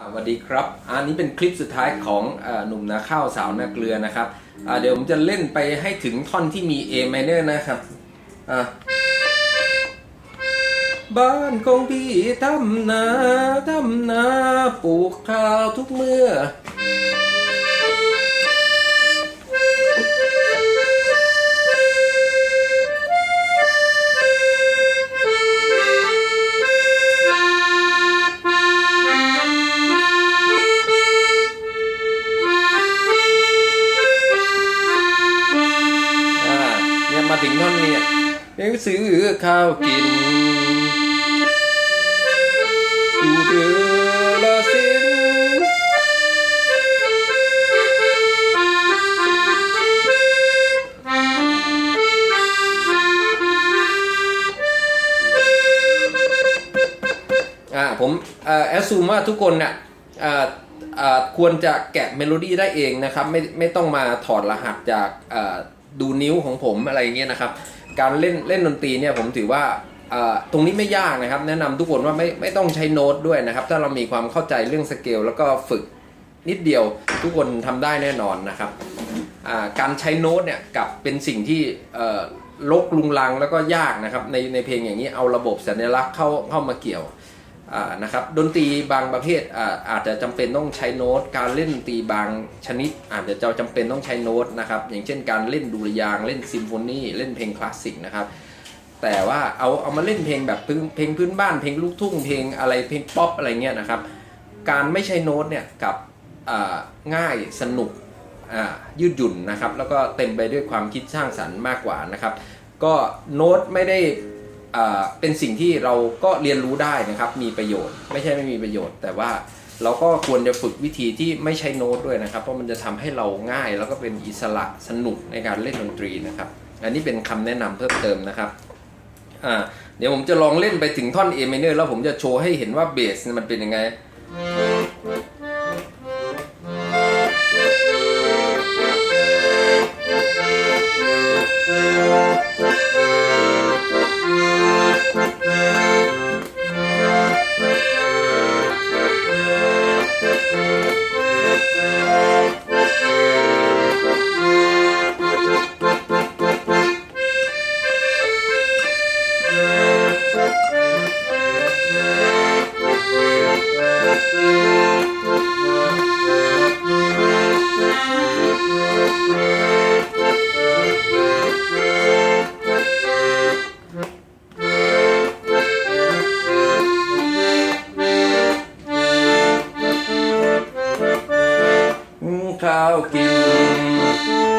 สวัสดีครับ อันนี้เป็นคลิปสุดท้ายของอหนุ่มนาข้าวสาวนาเกลือนะครับ เดี๋ยวผมจะเล่นไปให้ถึงท่อนที่มี A minor นะครับ บ้านของพี่ทำนาทำนาปลูกข้าวทุกเมื่อ ซื้อข้าวกินอยู่เดือละสินอ่าผมแอสซูมว่าทุกคนเนี่ยอ่าอ่าควรจะแกะเมโลดี้ได้เองนะครับ ไม่ไม่ต้องมาถอดรหัสจากดูนิ้วของผมอะไรเงี้ยนะครับ การเล่นเล่นดนตรีเนี่ยผมถือว่าตรงนี้ไม่ยากนะครับ แนะนำทุกคนว่าไม่ไม่ต้องใช้โน้ตด้วยนะครับ ถ้าเรามีความเข้าใจเรื่องสเกลแล้วก็ฝึกนิดเดียวทุกคนทำได้แน่นอนนะครับการใช้โน้ตเนี่ยกับเป็นสิ่งที่เอ่อลกลุงลังแล้วก็ยากนะครับในในเพลงอย่างนี้เอาระบบสัญลักษณ์เข้าเข้ามาเกี่ยว นะครับดนตรีบางประเภทอาจจะจำเป็นต้องใช้โน้ต การเล่นดนตรีบางชนิด อาจจะจะจำเป็นต้องใช้โน้ตนะครับอย่างเช่นการเล่นดุริยางเล่นซิมโฟนีเล่นเพลงคลาสสิกนะครับแต่ว่าเอาเอามาเล่นเพลงแบบพื้นเพลงพื้นบ้านเพลงลูกทุ่งเพลงอะไรเพลงป๊อปอะไรเงี้ยนะครับการไม่ใช้โน้ตเนี่ยกับง่ายสนุกยืดหยุ่นนะครับแล้วก็เต็มไปด้วยความคิดสร้างสรรค์มากกว่านะครับก็โน้ตไม่ได้ เป็นสิ่งที่เราก็เรียนรู้ได้นะครับ มีประโยชน์ ไม่ใช่ไม่มีประโยชน์ แต่ว่าเราก็ควรจะฝึกวิธีที่ไม่ใช้โน้ตด้วยนะครับ เพราะมันจะทำให้เราง่าย แล้วก็เป็นอิสระสนุกในการเล่นดนตรีนะครับ อันนี้เป็นคำแนะนำเพิ่มเติมนะครับเดี๋ยวผมจะลองเล่นไปถึงท่อน A minor แล้วผมจะโชว์ให้เห็นว่าเบสมันเป็นยังไง ข้าวกิน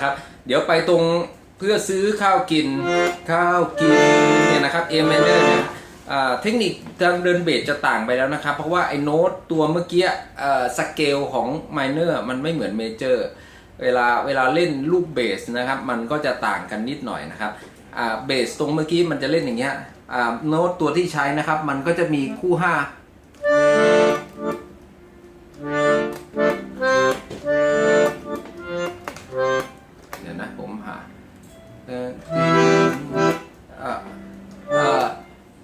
นะครับ เดี๋ยวไปตรงเพื่อซื้อข้าวกินข้าวกินเนี่ยนะครับเอเมเนอร์เนี่ยเทคนิคทางเดินเบสจะต่างไปแล้วนะครับ เพราะว่าไอ้โน้ตตัวเมื่อกี้สเกลของไมเนอร์มันไม่เหมือนเมเจอร์เวลาเวลาเล่นลูกเบสนะครับ มันก็จะต่างกันนิดหน่อยนะครับเบสตรงเมื่อกี้มันจะเล่นอย่างเงี้ยโน้ตตัวที่ใช้นะครับ มันก็จะมีคู่ห้า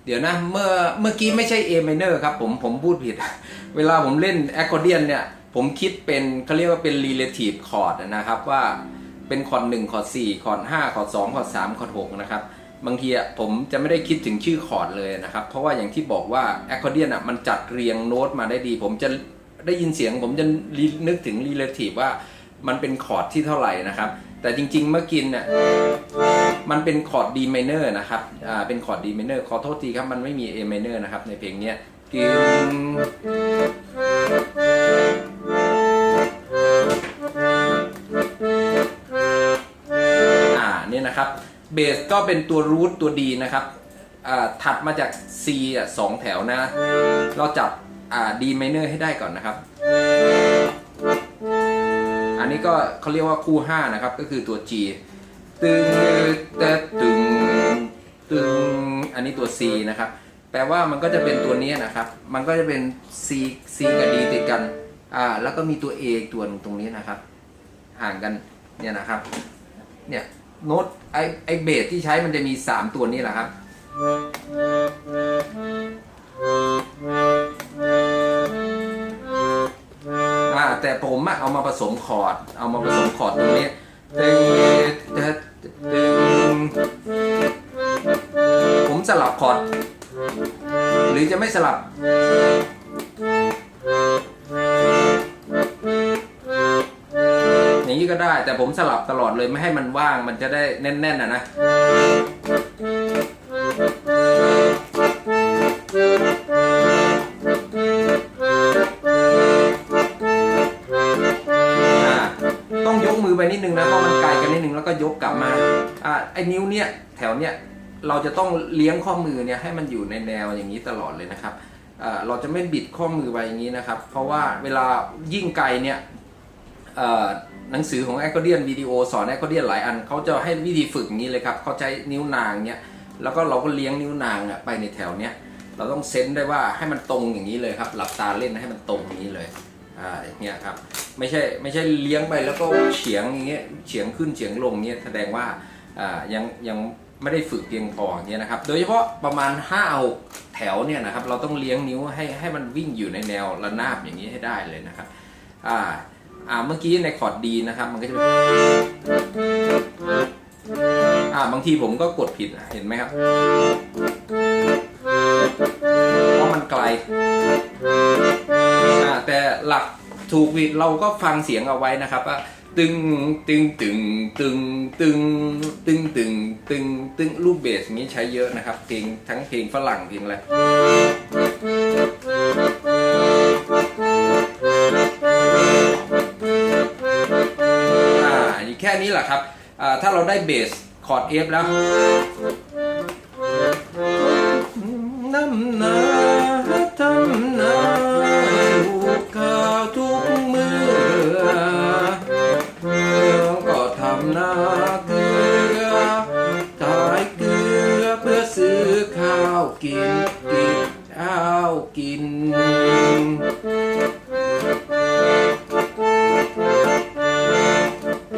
เดี๋ยวนะเมื่อเมื่อกี้ไม่ใช่ A minor ครับผมผมพูดผิด เวลาผมเล่น accordion เนี่ยผมคิดเป็นเขาเรียกว่าเป็น relative chord นะครับว่าเป็นคอร์ด1คอร์ด4คอร์ด5คอร์ด2คอร์ด3คอร์ด6นะครับบางทีอะผมจะไม่ได้คิดถึงชื่อคอร์ดเลยนะครับ เพราะว่าอย่างที่บอกว่า accordion อะมันจัดเรียงโน้ตมาได้ดี ผมจะได้ยินเสียง ผมจะนึกถึง relative ว่ามันเป็นคอร์ดที่เท่าไหร่นะครับ แต่จริง ๆ เมื่อกินเนี่ย มันเป็นคอร์ด D minor นะครับ อ่า เป็นคอร์ด D minor ขอโทษทีครับ มันไม่มี A minor นะครับ ในเพลงเนี้ยกินอ่า เนี่ยนะครับ เบสก็เป็นตัวรูทตัว D นะครับ อ่า ถัดมาจาก C อะสองแถวนะ เราจับ อ่า D minor ให้ได้ก่อนนะครับอันนี้ก็เขาเรียกว่าคู่ 5 นะครับ ก็คือตัว G ตึงแต่ตึงตึงอันนี้ตัว C นะครับ แปลว่ามันก็จะเป็นตัวนี้นะครับ มันก็จะเป็น C C กับ D ติดกัน อ่า แล้วก็มีตัว A อีกตัวนึงตรงนี้นะครับ ห่างกัน เนี่ยนะครับ เนี่ยโน้ตไอไอเบสที่ใช้มันจะมี 3 ตัวนี้แหละครับ อ่า แต่ผมอะเอามาผสมคอร์ด เอามาผสมคอร์ดตรงนี้ สลับ อย่างนี้ก็ได้แต่ผมสลับตลอดเลยไม่ให้มันว่างมันจะได้แน่นๆนะนะต้องยกมือไปนิดนึงนะเพราะมันไกลกันนิดนึงแล้วก็ยกกลับมาอ่าไอ้นิ้วเนี่ยแถวเนี่ย เราจะต้องเลี้ยงข้อมือเนี่ยให้มันอยู่ในแนวอย่างนี้ตลอดเลยนะครับเราจะไม่บิดข้อมือไปอย่างนี้นะครับ เพราะว่าเวลายิ่งไกลเนี่ยหนังสือของแอคคอเดียนวิดีโอสอนแอคคอเดียนหลายอันเขาจะให้วิธีฝึกอย่างนี้เลยครับเขาใช้นิ้วนางเนี่ยแล้วก็เราก็เลี้ยงนิ้วนางไปในแถวเนี้ยเราต้องเซนได้ว่าให้มันตรงอย่างนี้เลยครับ หลับตาเล่นให้มันตรงอย่างนี้เลยอ่าอย่างเงี้ยครับไม่ใช่ไม่ใช่เลี้ยงไปแล้วก็เฉียงอย่างเงี้ยเฉียงขึ้นเฉียงลงเงี้ยแสดงว่าอ่ายังยัง ไม่ได้ฝึกเพียงพอเงี้ยนะครับ โดยเฉพาะประมาณ5้าแถวเนี่ยนะครับ เราต้องเลี้ยงนิ้วให้ให้มันวิ่งอยู่ในแนวระนาบอย่างนี้ให้ได้เลยนะครับ อ่า อ่า เมื่อกี้ในคอร์ดดีนะครับ มันก็จะเป็นอ่า บางทีผมก็กดผิดเห็นไหมครับ เพราะมันไกล อ่า แต่หลักถูกผิดเราก็ฟังเสียงเอาไว้นะครับว่า ตึงตึงตึงตึงตึงตึงตึงตึงตึงรูปเบสนี้ใช้เยอะนะครับเพลงทั้งเพลงฝรั่งเพลงอะไรอ่าแค่นี้แหละครับถ้าเราได้เบสคอร์ด F แล้ว เกลือขายเกลือเพื่อซื้อข้าวกินกินข้าวกิน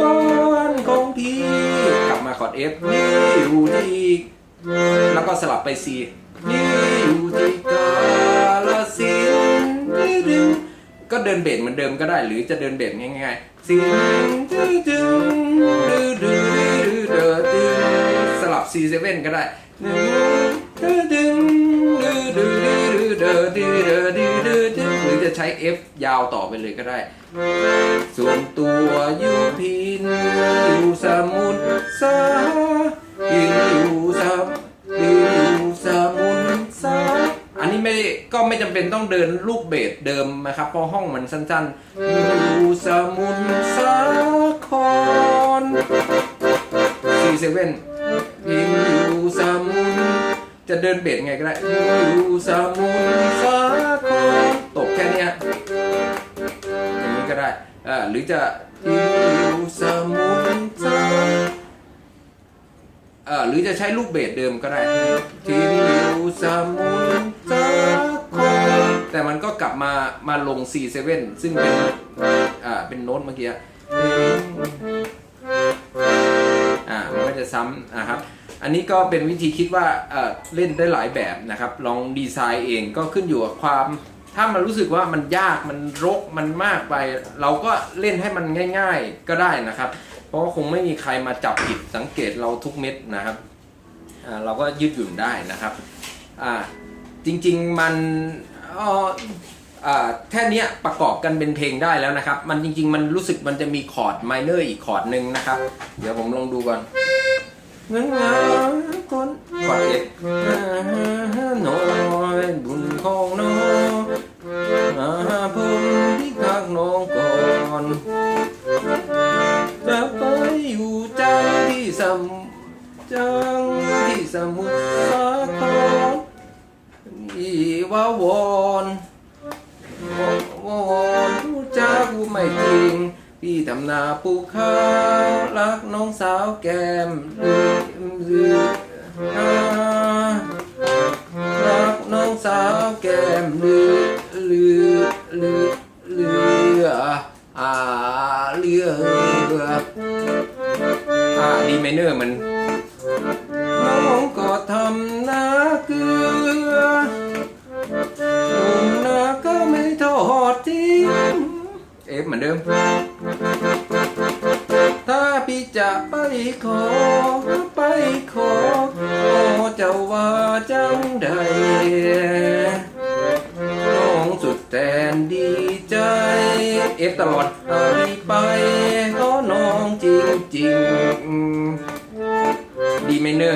บ้านของพี่กลับมาคอร์ด F นี่อยู่ที่แล้วก็สลับไป C นี่อยู่ที่กาลสินนี่ดึงก็เดินเบสเหมือนเดิมก็ได้หรือจะเดินเบสง่ายๆสิง ซีเซเว่นก็ได้หรือจะใช้ F ยาวต่อไปเลยก็ได้ ส่วนตัวอยู่พินอยู่สมุนสาพินอยู่สมอยู่สมุนสาอันนี้ไม่ก็ไม่จำเป็นต้องเดินลูกเบสเดิมนะครับ เพราะห้องมันสั้นๆอยู่สมุนสาคอนซีเซเว่น พินอยู่สมุทรจะเดินเบสไงก็ได้อยู่สมุทรสาครตกแค่เนี้ยอย่างนี้ก็ได้อ่าหรือจะพิงอยู่สมุนไพรอ่าหรือจะใช้ลูกเบสเดิมก็ได้ที่อยู่สมุนไพรแต่มันก็กลับมามาลง C7 ซึ่งเป็นอ่าเป็นโน้ตเมื่อกี้ จะซ้ำนะครับอันนี้ก็เป็นวิธีคิดว่าเเล่นได้หลายแบบนะครับ ลองดีไซน์เองก็ขึ้นอยู่กับความ ถ้ามันรู้สึกว่ามันยากมันรกมันมากไป เราก็เล่นให้มันง่าย ๆก็ได้นะครับ เพราะว่าคงไม่มีใครมาจับผิดสังเกตเราทุกเม็ดนะครับเราก็ยืดหยุ่นได้นะครับจริงๆมันแค่นี้ประกอบกันเป็นเพลงได้แล้วนะครับ มันจริงๆ มันรู้สึกมันจะมีคอร์ดไมเนอร์อีกคอร์ดหนึ่งนะครับ เดี๋ยวผมลองดูก่อน งินงาคนคอร์ดเอกน้อยบุญของน้องมาผมที่ข้างน้องก่อนจะไปอยู่จังที่สมจังที่สมุทรสาครอีว่ว่าวอ นผู้จ้ากูไม่จริงพี่ทำนาปลูกข้าวรักน้องสาวแก้มลืมลือรักน้องสาวแก้มลือลือลือเรืออ่าเรืออ่าดีไมเนอร์มันน้องก็ทำนาเกลือหนุ่มนาก็ไม่ทอดทิ้งเอฟเหมือนเดิม ขอไปขอขอเจ้าว่าจังใดน้องสุดแสนดีใจ เอฟตลอดหายไปขอน้องจริงจริงดีไมเนอ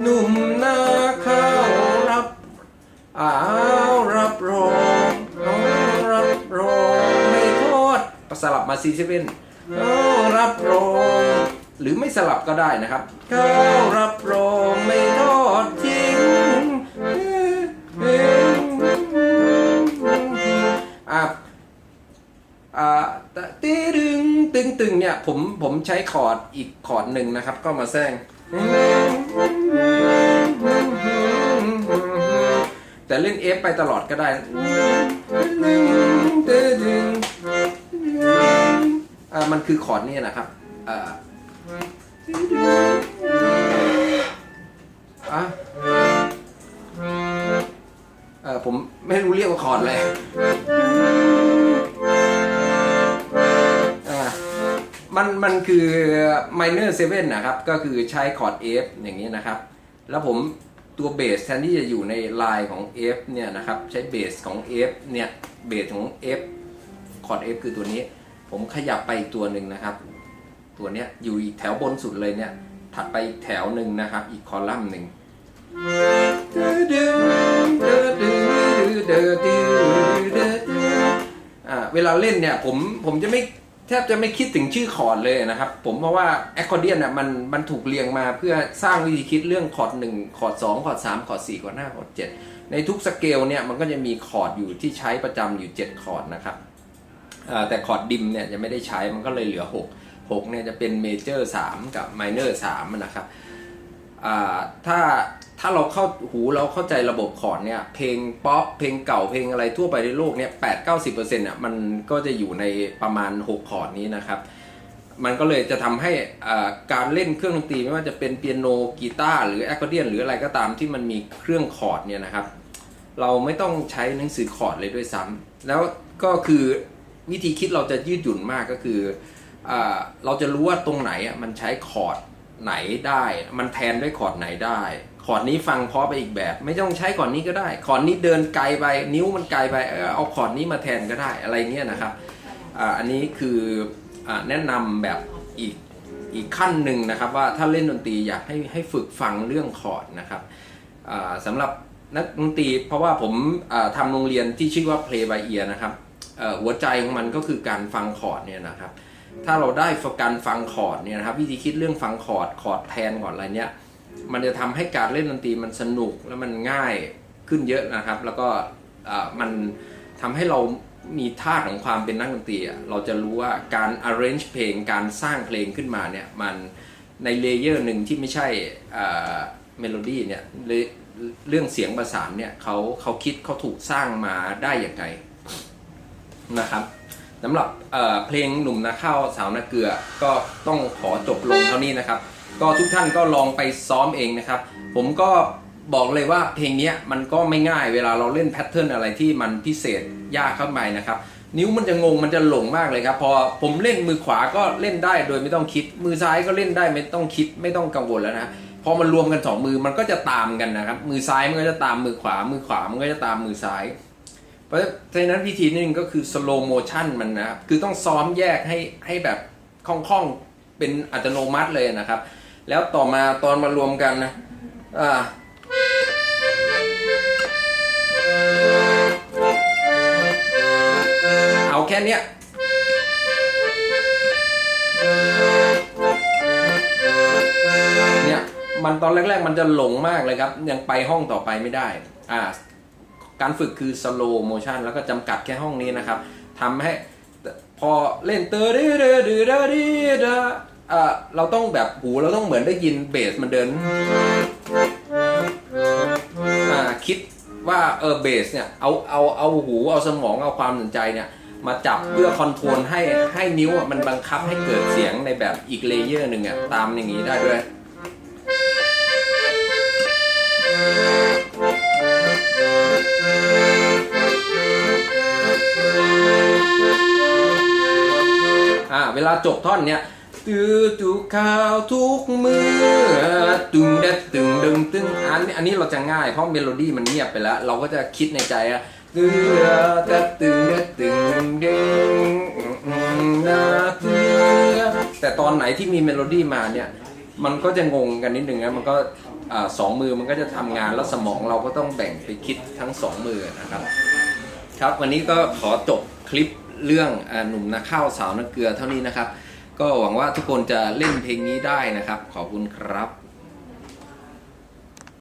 หนุ่มนาข้าวรับอ้าวรับรองน้องรับรองไม่ทอดสลับมาซีเซเว่น ก็ได้นะครับข้าวรับรองไม่ทอดทิ้งอะอ่าตีดึงตึงตึงเนี่ยผมผมใช้คอร์ดอีกคอร์ดหนึ่งนะครับ ก็มาแซงแต่เล่น F ไปตลอดก็ได้อ่ามันคือคอร์ดนี่นะครับ อะเออผมไม่รู้เรียกว่าคอร์ดอะไรอ่ามันมันคือ minor 7นะครับ ก็คือใช้คอร์ด F อย่างนี้นะครับ แล้วผมตัวเบสแทนที่จะอยู่ในลายของ F เนี่ยนะครับ ใช้เบสของ F เนี่ย เบสของ F คอร์ด F คือตัวนี้ ผมขยับไปอีกตัวหนึ่งนะครับ ตัวเนี้ยอยู่อีกแถวบนสุดเลยเนี่ย ถัดไปอีกแถวหนึ่งนะครับ อีกคอลัมน์หนึ่งเวลาเล่นเนี่ยผมผมจะไม่แทบจะไม่คิดถึงชื่อคอร์ดเลยนะครับ ผมเพราะว่าแอคคอร์เดียนเนี่ยมันมันถูกเรียงมาเพื่อสร้างวิธีคิดเรื่องคอร์ด1คอร์ด2คอร์ด3คอร์ด4คอร์ด5คอร์ด7ในทุกสเกลเนี่ยมันก็จะมีคอร์ดอยู่ที่ใช้ประจำอยู่ 7 คอร์ดนะครับแต่คอร์ดดิมเนี่ยจะไม่ได้ใช้มันก็เลยเหลือ 6 6เนี่ยจะเป็นเมเจอร์3กับไมเนอร์3นะครับถ้าถ้าเราเข้าหูเราเข้าใจระบบคอร์ดเนี่ยเพลงป๊อปเพลงเก่าเพลงอะไรทั่วไปในโลกเนี่ยแปดเก้าสิบเปอร์เซ็นต์อะมันก็จะอยู่ในประมาณ 6 คอร์ดนี้นะครับ มันก็เลยจะทำให้การเล่นเครื่องดนตรีไม่ว่าจะเป็นเปียโนกีตาร์หรือแอคคอร์เดียนหรืออะไรก็ตามที่มันมีเครื่องคอร์ดเนี่ยนะครับ เราไม่ต้องใช้หนังสือคอร์ดเลยด้วยซ้ำแล้วก็คือวิธีคิดเราจะยืดหยุ่นมากก็คือ เราจะรู้ว่าตรงไหนมันใช้คอร์ดไหนได้ มันแทนด้วยคอร์ดไหนได้คอร์ดนี้ฟังเพราะไปอีกแบบ ไม่ต้องใช้คอร์ดนี้ก็ได้คอร์ดนี้เดินไกลไป นิ้วมันไกลไปเอาคอร์ดนี้มาแทนก็ได้อะไรเงี้ยนะครับอ,อันนี้คืออแนะนำแบบอีกอีกขั้นหนึ่งนะครับว่าถ้าเล่นดนตรีอยากให้ให้ฝึกฟังเรื่องคอร์ดนะครับอ่าสำหรับนักดนตรีเพราะว่าผมอ่าทำโรงเรียนที่ชื่อว่า Play by Ear นะครับหัวใจของมันก็คือการฟังคอร์ดเนี่ยนะครับ ถ้าเราได้ฝึกการฟังคอร์ดเนี่ยนะครับวิธีคิดเรื่องฟังคอร์ดคอร์ดแทนคอร์ดอะไรเนี่ยมันจะทำให้การเล่นดนตรีมันสนุกและมันง่ายขึ้นเยอะนะครับ แล้วก็มันทำให้เรามีท่าตุของความเป็นนักดนตรีเราจะรู้ว่าการ arrange เพลงการสร้างเพลงขึ้นมาเนี่ยมันในเลเยอร์หนึ่งที่ไม่ใช่เมโลดี้เนี่ยเรื่องเสียงประสานเนี่ยเขาเขาคิดเขาถูกสร้างมาได้อย่างไรนะครับ สำหรับเเพลงหนุ่มนาข้าวสาวนาเกลือ ก็ต้องขอจบลงเท่านี้นะครับ ก็ทุกท่านก็ลองไปซ้อมเองนะครับ ผมก็บอกเลยว่าเพลงนี้มันก็ไม่ง่ายเวลาเราเล่นแพทเทิร์นอะไรที่มันพิเศษยากเข้าไปนะครับ นิ้วมันจะงงมันจะหลงมากเลยครับ พอผมเล่นมือขวาก็เล่นได้โดยไม่ต้องคิด มือซ้ายก็เล่นได้ไม่ต้องคิดไม่ต้องกังวลแล้วนะพอมันรวมกันสองมือมันก็จะตามกันนะครับ มือซ้ายมันก็จะตามมือขวา มือขวามันก็จะตามมือซ้าย เพราะฉะนั้นวิธีนึงก็คือ slow motion มันนะครับ คือต้องซ้อมแยกให้ให้แบบคล่องๆ เป็นอัตโนมัติเลยนะครับ แล้วต่อมาตอนมารวมกันนะอ่าเอาแค่เนี้ยเนี่ยมันตอนแรก ๆ มันจะหลงมากเลยครับ ยังไปห้องต่อไปไม่ได้อ่า การฝึกคือ slow motion แล้วก็จำกัดแค่ห้องนี้นะครับทำให้พอเล่นเตอร์ดื้อดื้อดื้อดื้อดื้อดื้ออ่าเราต้องแบบหูเราต้องเหมือนได้ยินเบสมันเดินอ่าคิดว่าเออเบสเนี่ยเอาเอาเอาหูเอาสมองเอาความสนใจเนี่ยมาจับเพื่อคอนโทรลให้ให้นิ้วมันบังคับให้เกิดเสียงในแบบอีกเลเยอร์หนึ่งอะตามอย่างนี้ได้ด้วย วลาจบท่อนเนี้ยตือตุข้าวทุกมือตึงเด็ดตึงดึงตึงอันนี้อันนี้เราจะง่ายเพราะเมโลดี้มันเงียบไปแล้ว เราก็จะคิดในใจอะตือเด็ดตึงเด็ดตึงเด้งนาเตือแต่ตอนไหนที่มีเมโลดี้มาเนี่ยมันก็จะงงกันนิดนึงนะมันก็สองมือมันก็จะทำงานแล้วสมองเราก็ต้องแบ่งไปคิดทั้งสองมือนะครับ ครับวันนี้ก็ขอจบคลิป เรื่องอหนุ่มนักข้าวสาวนักเกลือเท่านี้นะครับ ก็หวังว่าทุกคนจะเล่นเพลงนี้ได้นะครับ ขอบคุณครับ